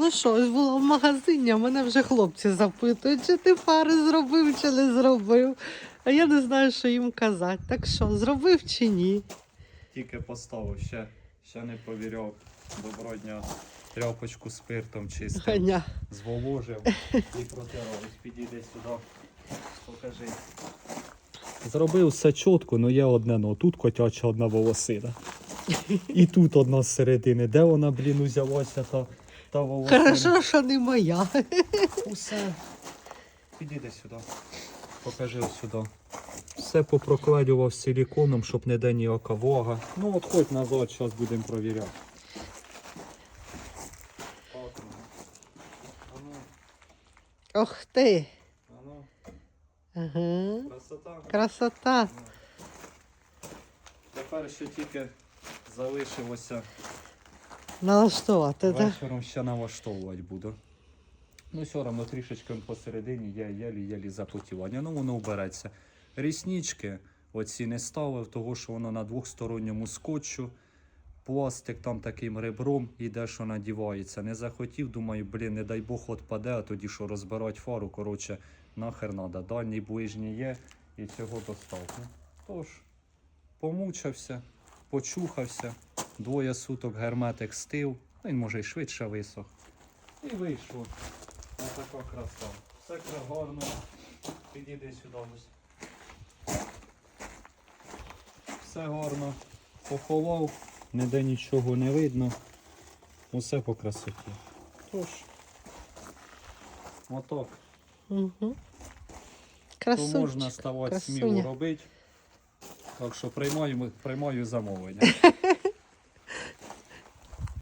Ну що, ось була в магазині, а мене вже хлопці запитують, чи ти фари зробив, чи не зробив. А я не знаю, що їм казати. Так що, зробив чи ні? Тільки поставив, ще, ще не повіряв. Доброго дня. Тряпочку спиртом чистив, Ганя. зволожив і протирав. Ось Підійди сюди, покажи. Зробив все чітко, але є одне, ну тут котяча одна волосина. І тут одна з середини. Де вона, блін, узялася та, та волосина? Хорошо, що не моя. Усе. Підійди сюди. Покажи ось сюди. Все попрокладював силіконом, щоб не де ніяка вага. Ну от хоч назад, зараз будемо провіряти. Ох ти. Ага. красота. Красота. Тепер ще тільки залишилося Налаштувати, так? вечором ще налаштовувати буду. Ну, все одно трішечки посередині є єлі-єлі запотівання. Ну, воно вбереться. Ріснічки оці не ставив, того що воно на двохсторонньому скотчу. Пластик там таким ребром іде, що надівається. Не захотів, думаю, блін, не дай Бог отпаде, а тоді що розбирать фару. Коротше, нахер надо. Дальній ближній є і цього достатньо. Тож, помучався, почухався. Двоє суток герметик стив, він може й швидше висох. І вийшло. Ось така краса. Все гарно. Підійди сюди. Все гарно. Поховав, ніде нічого не видно. Усе по красоті. Тож. Отак. Угу. То можна ставати красуня. сміло робити. Так що приймаю, приймаю замовлення.